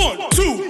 One, two,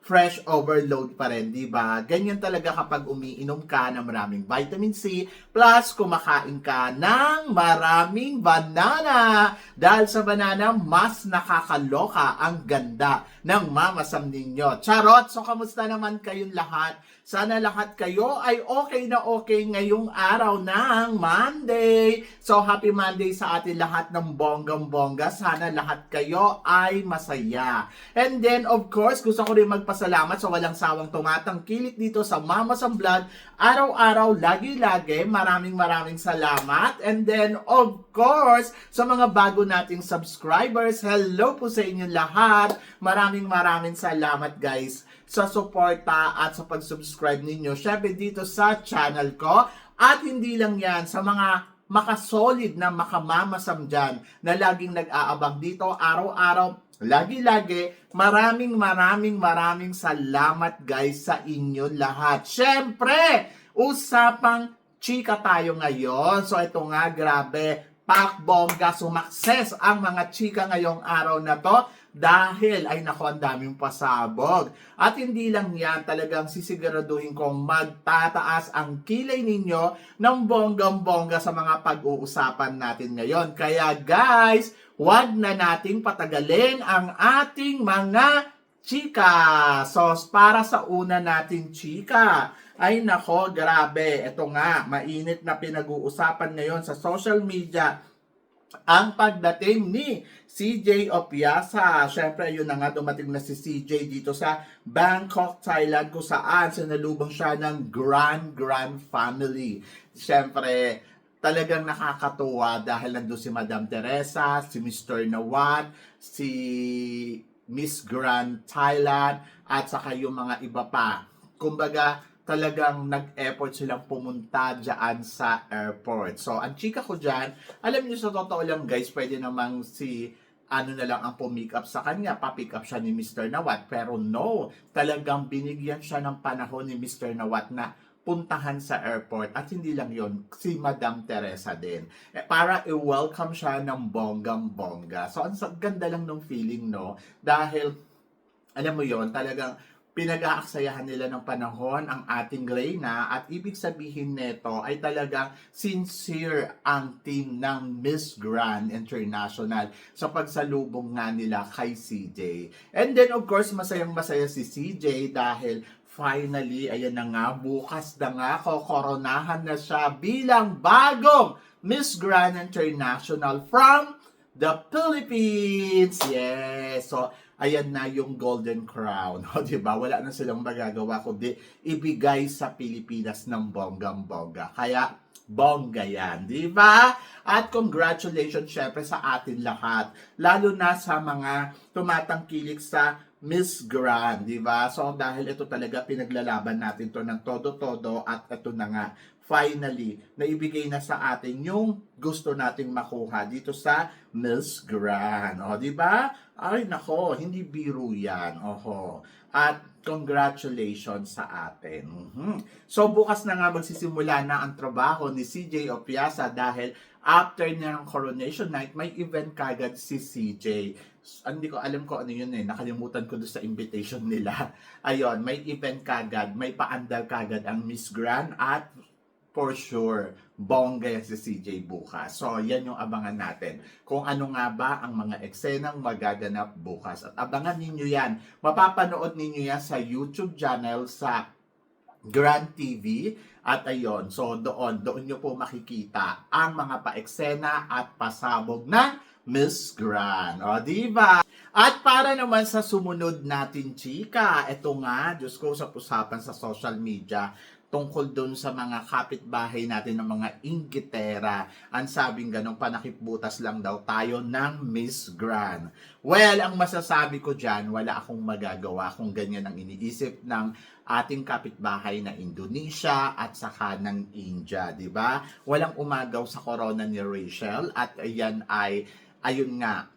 fresh overload pa rin, di ba? Ganyan talaga kapag umiinom ka ng maraming vitamin C, plus kumakain ka ng maraming banana. Dahil sa banana, mas nakakaloka ang ganda ng Mama Sam ninyo. Charot! So, kamusta naman kayong lahat? Sana lahat kayo ay okay na okay ngayong araw ng Monday. So, happy Monday sa atin lahat ng bonggang-bongga. Sana lahat kayo ay masaya. And then, of course, gusto ko rin magpasalamat sa walang sawang tumatangkilik dito sa Mama sa Blood. Araw-araw, lagi-lagi, maraming maraming salamat. And then, of course, sa mga bago nating subscribers, hello po sa inyo lahat. Maraming maraming salamat guys sa suporta at sa pag-subscribe ninyo. Syempre dito sa channel ko. At hindi lang yan, sa mga makasolid na makamamasam dyan na laging nag-aabang dito araw-araw, lagi-lagi, maraming maraming maraming salamat guys sa inyo lahat. Syempre, usapang chika tayo ngayon. So ito nga, grabe, pakbongga, sumakses ang mga chika ngayong araw na to dahil ay nako ang daming pasabog. At hindi lang yan, talagang sisiguraduhin kong magtataas ang kilay ninyo ng bonggang-bongga sa mga pag-uusapan natin ngayon. Kaya guys, wag na nating patagalin ang ating mga chika. So, para sa una nating chika, ay nako, grabe. Ito nga, mainit na pinag-uusapan ngayon sa social media ang pagdating ni CJ Opiasa. Siyempre, yun na nga dumating na si CJ dito sa Bangkok, Thailand, kung saan sinalubong siya ng Grand Grand Family. Siyempre, talagang nakakatuwa dahil nandun si Madam Teresa, si Mr. Nawat, si Miss Grand Thailand, at saka yung mga iba pa. Kumbaga, talagang nag-effort silang pumunta dyan sa airport. So, ang chika ko dyan, alam niyo sa totoo lang guys, pwede namang si ano na lang ang pumick up sa kanya, papick up siya ni Mr. Nawat. Pero no, talagang binigyan siya ng panahon ni Mr. Nawat na puntahan sa airport. At hindi lang yon si Madam Teresa din. Eh, para i-welcome siya ng bonggang-bongga. So, ang ganda lang ng feeling, no? Dahil, alam mo yon talagang pinag-aaksayahan nila ng panahon ang ating Reyna at ibig sabihin nito ay talagang sincere ang team ng Miss Grand International sa pagsalubong nga nila kay CJ. And then of course masayang masaya si CJ dahil finally ayan na nga bukas na nga kokoronahan na siya bilang bagong Miss Grand International from the Philippines. Yes. So ayan na yung golden crown. O, di ba? Wala na silang magagawa kundi ibigay sa Pilipinas ng bonggang-bongga. Kaya, bongga yan, di ba? At congratulations syempre sa atin lahat. Lalo na sa mga tumatangkilik sa Miss Grand, di ba? So, dahil ito talaga pinaglalaban natin to ng todo-todo at ito na nga, finally, naibigay na sa atin yung gusto nating makuha dito sa Miss Grand. O, di ba? Ay, nako, hindi biro yan. Oho. At congratulations sa atin. Mhm. So, bukas na nga magsisimula na ang trabaho ni CJ Opiasa dahil after ng coronation night, may event kagad si CJ. Hindi ko alam ko ano yun eh. Nakalimutan ko doon sa invitation nila. Ayon, may event kagad, may paandal kagad ang Miss Grand at for sure, bongga yan si CJ bukas. So, yan yung abangan natin. Kung ano nga ba ang mga eksenang magaganap bukas. At abangan ninyo yan. Mapapanood ninyo yan sa YouTube channel sa Grand TV. At ayon, so doon, doon nyo po makikita ang mga paeksena at pasabog ng Miss Grand. O, di ba? At para naman sa sumunod natin, chika, eto nga, Diyos ko, sa usapan sa social media, tungkol doon sa mga kapitbahay natin ng mga inggitera. Ang sabing ganong panakipbutas lang daw tayo ng Miss Grand. Well, ang masasabi ko dyan, wala akong magagawa kung ganyan ang iniisip ng ating kapitbahay na Indonesia at saka ng India, di ba? Walang umagaw sa corona ni Rachel at ayan ay, ayun nga,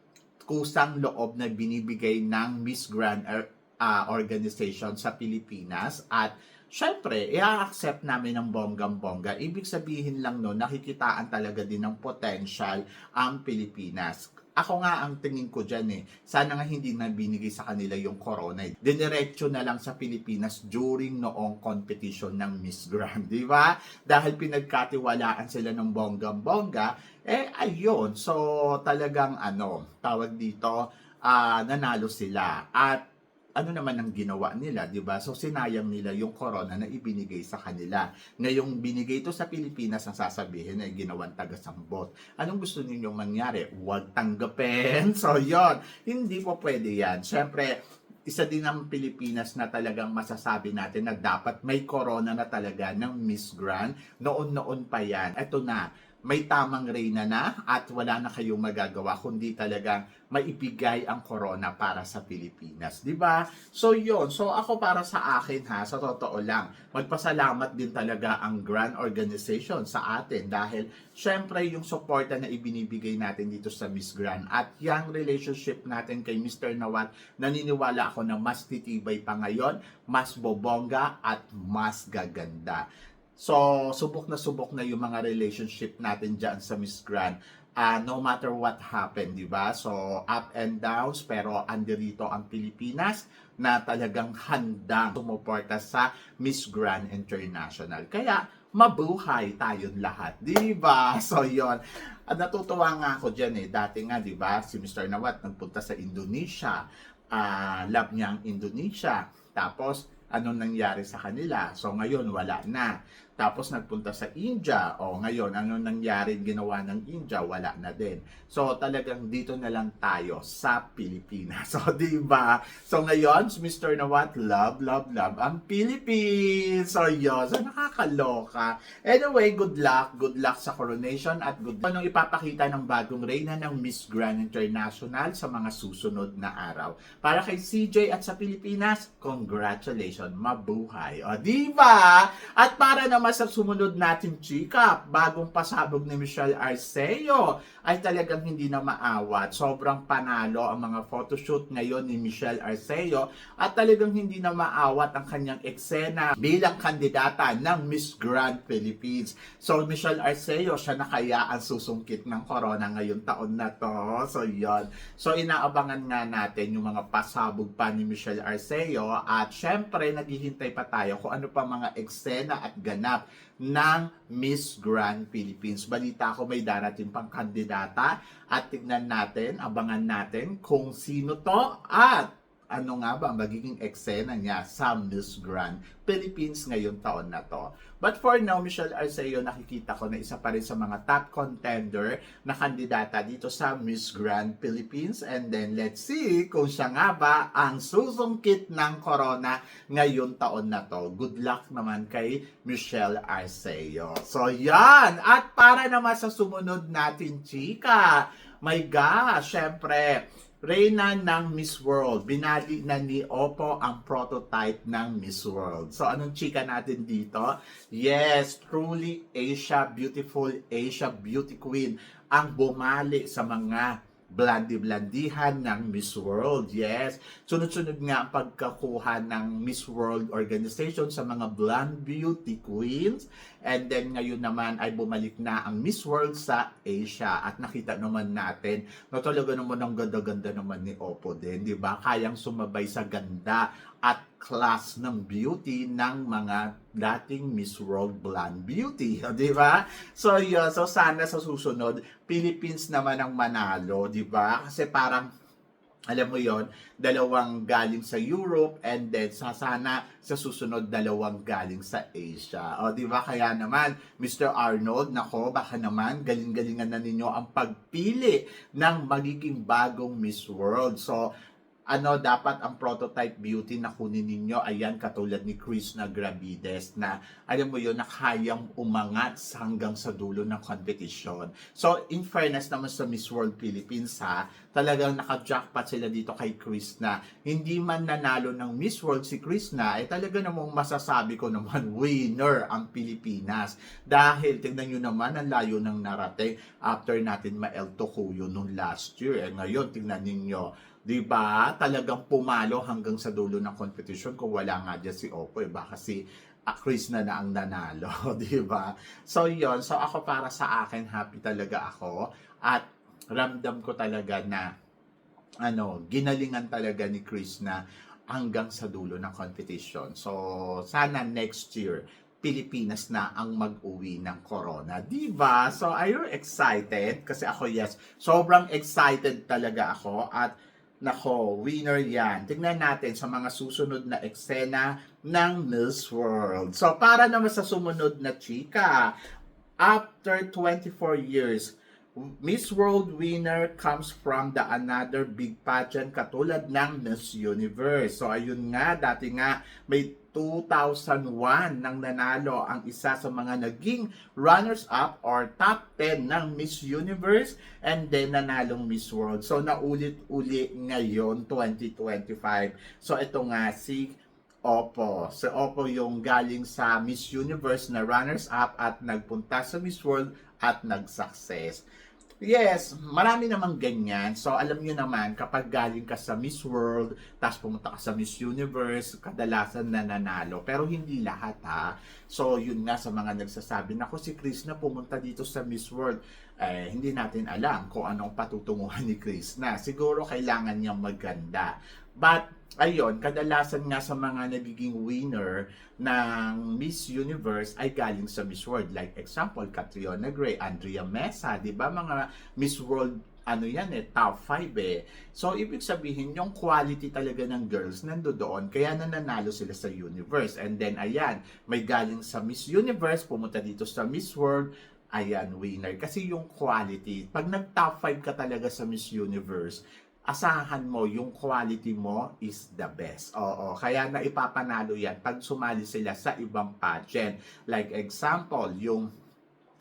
kusang loob na binibigay ng Miss Grand er, ah, organization sa Pilipinas at syempre, i-accept namin ng bonggang-bongga. Ibig sabihin lang no, nakikitaan talaga din ng potential ang Pilipinas. Ako nga ang tingin ko dyan eh. Sana nga hindi na binigay sa kanila yung corona. eh. Diniretso na lang sa Pilipinas during noong competition ng Miss Grand, di ba? Dahil pinagkatiwalaan sila ng bonggang-bongga, eh ayun. So talagang ano, tawag dito, ah, nanalo sila. At ano naman ang ginawa nila, 'di ba? So sinayang nila yung corona na ibinigay sa kanila. Ngayong binigay ito sa Pilipinas, ang sasabihin ay ginawan taga-sambot. Anong gusto ninyong mangyari? Huwag tanggapin. So 'yon, hindi po pwede 'yan. Siyempre, isa din ang Pilipinas na talagang masasabi natin na dapat may corona na talaga ng Miss Grand. Noon-noon pa yan. Ito na, may tamang reyna na at wala na kayong magagawa kundi talagang maibigay ang corona para sa Pilipinas, 'di ba? So 'yon. So ako para sa akin ha, sa totoo lang, magpasalamat din talaga ang Grand Organization sa atin dahil syempre yung suporta na ibinibigay natin dito sa Miss Grand at yung relationship natin kay Mr. Nawat, naniniwala ako na mas titibay pa ngayon, mas bobongga at mas gaganda. So, subok na subok na yung mga relationship natin dyan sa Miss Grand. Ah, no matter what happened, di ba? So, up and downs, pero andirito ang Pilipinas na talagang handang sumuporta sa Miss Grand International. Kaya, mabuhay tayong lahat, di ba? So, yon At natutuwa nga ako dyan eh. Dati nga, di ba, si Mr. Nawat nagpunta sa Indonesia. Ah, love niya ang Indonesia. Tapos, ano nangyari sa kanila? So, ngayon, wala na. Tapos nagpunta sa India. O ngayon, ano nangyari ginawa ng India? Wala na din. So talagang dito na lang tayo sa Pilipinas. So di ba? So ngayon, Mr. Nawat, love, love, love ang Philippines. So yun, so nakakaloka. Anyway, good luck. Good luck sa coronation at good luck. Anong ipapakita ng bagong reyna ng Miss Grand International sa mga susunod na araw. Para kay CJ at sa Pilipinas, congratulations. Mabuhay. O di ba? At para naman sa sumunod natin chika, bagong pasabog ni Michelle Arceo ay talagang hindi na maawat. Sobrang panalo ang mga photoshoot ngayon ni Michelle Arceo at talagang hindi na maawat ang kanyang eksena bilang kandidata ng Miss Grand Philippines. So Michelle Arceo, siya na kaya ang susungkit ng corona ngayong taon na to. So yon. So inaabangan nga natin yung mga pasabog pa ni Michelle Arceo at syempre naghihintay pa tayo kung ano pa mga eksena at ganap ng Miss Grand Philippines. Balita ko may darating pang kandidata at tignan natin, abangan natin kung sino to at ano nga ba ang magiging eksena niya sa Miss Grand Philippines ngayong taon na to. But for now, Michelle Arceo, nakikita ko na isa pa rin sa mga top contender na kandidata dito sa Miss Grand Philippines. And then, let's see kung siya nga ba ang susungkit ng corona ngayong taon na to. Good luck naman kay Michelle Arceo. So, yan! At para naman sa sumunod natin, chika, my gosh, syempre, Reyna ng Miss World. Binali na ni Oppo ang prototype ng Miss World. So, anong chika natin dito? Yes, truly Asia Beautiful, Asia Beauty Queen ang bumali sa mga blandi-blandihan ng Miss World. Yes. Sunod-sunod nga ang pagkakuha ng Miss World organization sa mga blonde beauty queens. And then ngayon naman ay bumalik na ang Miss World sa Asia. At nakita naman natin na talaga naman ang ganda-ganda naman ni Oppo din. Di ba? Kayang sumabay sa ganda at class ng beauty ng mga dating Miss World Blonde Beauty. Di ba? So, yun. So, sana sa susunod, Philippines naman ang manalo. Di ba? Kasi parang alam mo yon dalawang galing sa Europe and then sa sana sa susunod dalawang galing sa Asia. O di ba kaya naman Mr. Arnold, nako baka naman galing-galingan na ninyo ang pagpili ng magiging bagong Miss World. So ano dapat ang prototype beauty na kunin ninyo ayan katulad ni Chris na Gravides na alam mo yun na kayang umangat hanggang sa dulo ng competition. So in fairness naman sa Miss World Philippines ha, talagang naka-jackpot sila dito kay Chris na hindi man nanalo ng Miss World si Chris na ay talaga namang masasabi ko naman winner ang Pilipinas. Dahil tingnan nyo naman ang layo ng narating after natin ma-El Tocuyo nung last year. Eh ngayon tingnan ninyo 'di ba? Talagang pumalo hanggang sa dulo ng competition kung wala nga dyan si Oppo, eh, baka si ah, Chris na na ang nanalo, 'di ba? So 'yon, so ako para sa akin happy talaga ako at ramdam ko talaga na ano, ginalingan talaga ni Chris na hanggang sa dulo ng competition. So sana next year Pilipinas na ang mag-uwi ng corona. Di ba? So, are you excited? Kasi ako, yes. Sobrang excited talaga ako. At, nako, winner yan. Tingnan natin sa mga susunod na eksena ng Miss World. So, para naman sa sumunod na chika, after 24 years, Miss World winner comes from the another big pageant katulad ng Miss Universe. So ayun nga, dati nga may 2001 nang nanalo ang isa sa mga naging runners-up or top 10 ng Miss Universe and then nanalong Miss World. So naulit-uli ngayon 2025. So ito nga si Opo. Si Opo yung galing sa Miss Universe na runners-up at nagpunta sa Miss World at nag-success. Yes, marami namang ganyan. So, alam niyo naman, kapag galing ka sa Miss World, tapos pumunta ka sa Miss Universe, kadalasan nananalo. Pero hindi lahat ha. So, yun nga sa mga nagsasabi, nako si Chris na pumunta dito sa Miss World. Eh, hindi natin alam kung anong patutunguhan ni Chris na. Siguro kailangan niyang maganda. But, ayun, kadalasan nga sa mga nagiging winner ng Miss Universe ay galing sa Miss World. Like example, Catriona Gray, Andrea Mesa, di ba mga Miss World ano yan eh, top 5 eh. So, ibig sabihin, yung quality talaga ng girls nando doon, kaya nananalo sila sa universe. And then, ayan, may galing sa Miss Universe, pumunta dito sa Miss World, ayan, winner. Kasi yung quality, pag nag-top 5 ka talaga sa Miss Universe, asahan mo yung quality mo is the best. Oo, kaya na ipapanalo yan pag sumali sila sa ibang pageant. Like example, yung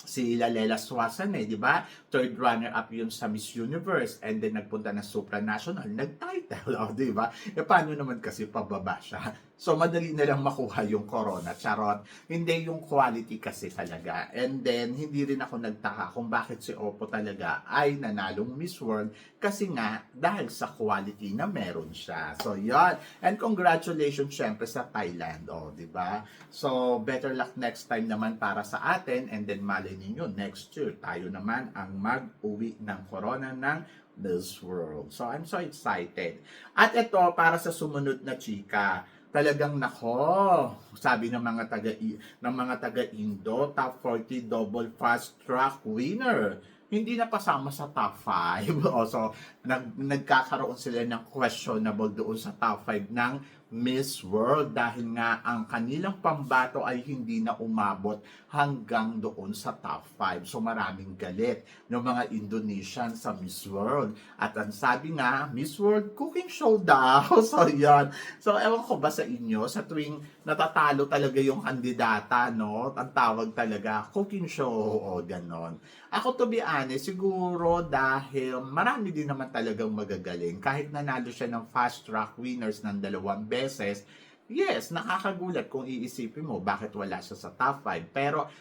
si Lalela Swasan eh, di ba? Third runner-up yun sa Miss Universe and then nagpunta na supranational, nag-title, oh, di ba? E paano naman kasi pababa siya? So madali na lang makuha yung corona, charot. Hindi yung quality kasi talaga. And then, hindi rin ako nagtaka kung bakit si Oppo talaga ay nanalong Miss World kasi nga dahil sa quality na meron siya. So, yon And congratulations syempre sa Thailand, oh, di ba? So, better luck next time naman para sa atin and then malay ninyo, next year tayo naman ang mag-uwi ng corona ng Miss World. So, I'm so excited. At ito, para sa sumunod na chika, talagang nako, sabi ng mga taga ng mga taga Indo, top 40 double fast track winner. Hindi na pasama sa top 5. o so, nag, nagkakaroon sila ng questionable doon sa top 5 ng Miss World dahil nga ang kanilang pambato ay hindi na umabot hanggang doon sa top 5. So maraming galit ng mga Indonesian sa Miss World. At ang sabi nga, Miss World cooking show daw. So yan. So ewan ko ba sa inyo, sa tuwing natatalo talaga yung kandidata, no? Ang tawag talaga, cooking show o ganon. Ako to be honest, siguro dahil marami din naman talagang magagaling. Kahit nanalo siya ng fast track winners ng dalawang beses, yes, nakakagulat kung iisipin mo bakit wala siya sa top 5. Pero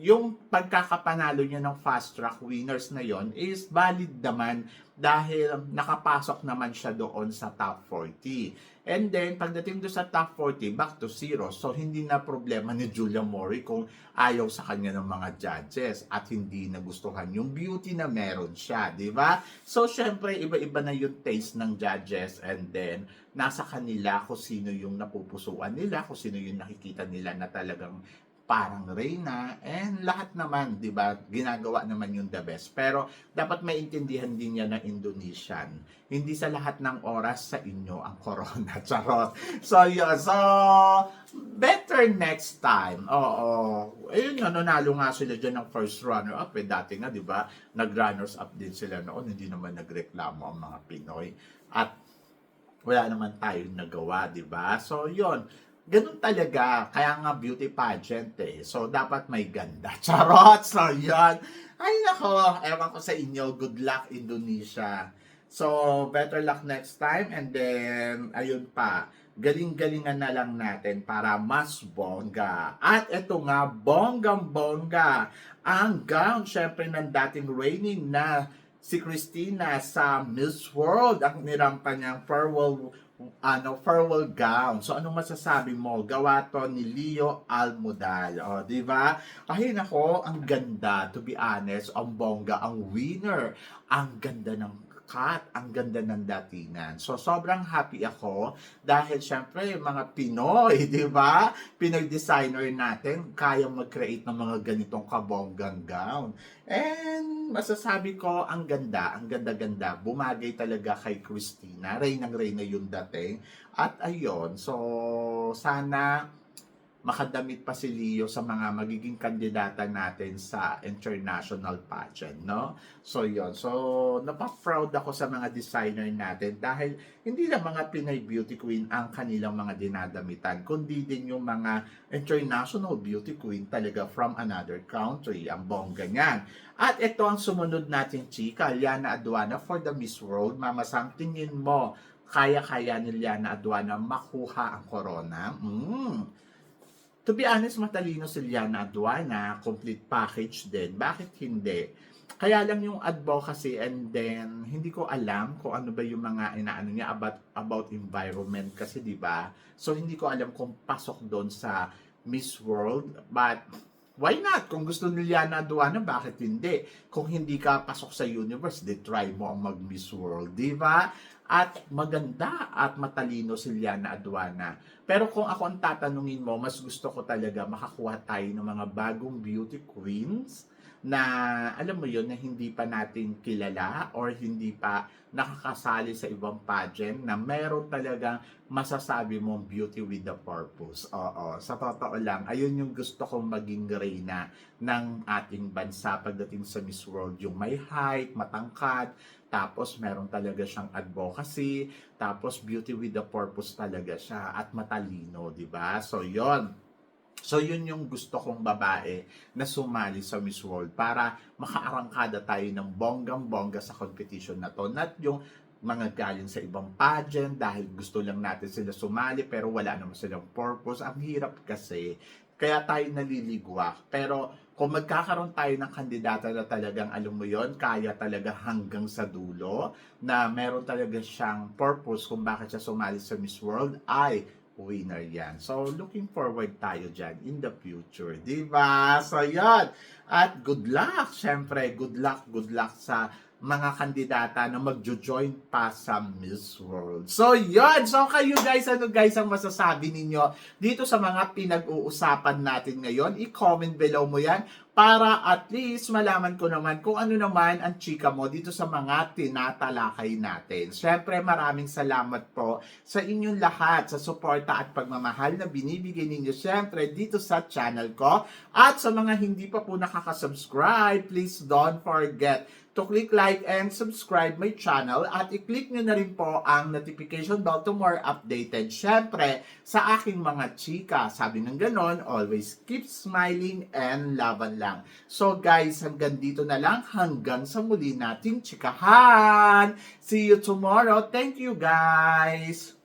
yung pagkakapanalo niya ng fast track winners na yon is valid naman dahil nakapasok naman siya doon sa top 40. And then, pagdating doon sa top 40, back to zero. So, hindi na problema ni Julia Mori kung ayaw sa kanya ng mga judges at hindi nagustuhan yung beauty na meron siya, di ba? So, syempre, iba-iba na yung taste ng judges and then, nasa kanila kung sino yung napupusuan nila, kung sino yung nakikita nila na talagang parang reyna and lahat naman, 'di ba? Ginagawa naman yung the best. Pero dapat maintindihan din niya ng Indonesian. Hindi sa lahat ng oras sa inyo ang corona. Charot. So, yun. So, better next time. Oo. Ayun nga, nanalo nga sila dyan ng first runner-up. Eh, dati nga, di ba, nag-runners-up din sila noon. Hindi naman nagreklamo ang mga Pinoy. At wala naman tayong nagawa, di ba? So, yon Ganun talaga. Kaya nga beauty pageant eh. So, dapat may ganda. Charot! So, yon Ay, nako. Ewan ko sa inyo. Good luck, Indonesia. So, better luck next time. And then, ayun pa. Galing-galingan na lang natin para mas bongga. At ito nga, bonggang-bongga. Ang gown, syempre, ng dating reigning na si Christina sa Miss World. Ang nirampa niyang farewell ano, farewell gown. So, anong masasabi mo? Gawa to ni Leo Almodal. O, di ba? Ay, nako, ang ganda. To be honest, ang bongga, ang winner. Ang ganda ng cut, ang ganda ng datingan. So, sobrang happy ako dahil syempre, mga Pinoy, di ba? Pinoy designer natin, kaya mag-create ng mga ganitong kabonggang gown. And masasabi ko, ang ganda, ang ganda-ganda. Bumagay talaga kay Christina. Reynang reyna yung dating. At ayun, so sana makadamit pa si Leo sa mga magiging kandidata natin sa international pageant, no? So, yon So, napaproud ako sa mga designer natin dahil hindi lang mga Pinay Beauty Queen ang kanilang mga dinadamitan, kundi din yung mga international beauty queen talaga from another country. Ang bongga niyan. At ito ang sumunod natin, chika, Liana Aduana for the Miss World. Mama tingin mo, kaya-kaya ni Liana Aduana makuha ang corona? Mm. To be honest, matalino si Liana Aduana, complete package din. Bakit hindi? Kaya lang yung advocacy and then hindi ko alam kung ano ba yung mga inaano niya about about environment kasi 'di ba? So hindi ko alam kung pasok doon sa Miss World but why not? Kung gusto ni Liana Aduana, bakit hindi? Kung hindi ka pasok sa universe, di try mo ang mag-Miss World, di ba? At maganda at matalino si Liana Aduana. Pero kung ako ang tatanungin mo, mas gusto ko talaga makakuha tayo ng mga bagong beauty queens na alam mo yon na hindi pa natin kilala or hindi pa nakakasali sa ibang pageant na meron talagang masasabi mong beauty with a purpose. Oo, sa totoo lang, ayun yung gusto kong maging reyna ng ating bansa pagdating sa Miss World. Yung may height, matangkad, tapos meron talaga siyang advocacy, tapos beauty with a purpose talaga siya at matalino, 'di ba? So 'yon. So yun yung gusto kong babae na sumali sa Miss World para makaarangkada tayo ng bonggang-bongga sa competition na to. Not yung mga galing sa ibang pageant dahil gusto lang natin sila sumali pero wala naman silang purpose. Ang hirap kasi. Kaya tayo naliligwak. Pero kung magkakaroon tayo ng kandidata na talagang alam mo yon kaya talaga hanggang sa dulo, na meron talaga siyang purpose kung bakit siya sumali sa Miss World, ay winner yan. So, looking forward tayo dyan in the future. Di ba? So, yan. At good luck. Siyempre, good luck, good luck sa mga kandidata na magjo-join pa sa Miss World. So, yun! So, kayo guys, ano guys ang masasabi ninyo dito sa mga pinag-uusapan natin ngayon? I-comment below mo yan para at least malaman ko naman kung ano naman ang chika mo dito sa mga tinatalakay natin. Siyempre, maraming salamat po sa inyong lahat sa suporta at pagmamahal na binibigay ninyo siyempre dito sa channel ko. At sa mga hindi pa po nakaka-subscribe, please don't forget to click like and subscribe my channel at i-click nyo na rin po ang notification bell to more updated. Siyempre, sa aking mga chika, sabi ng ganon, always keep smiling and laban lang. So guys, hanggang dito na lang, hanggang sa muli nating chikahan. See you tomorrow. Thank you guys!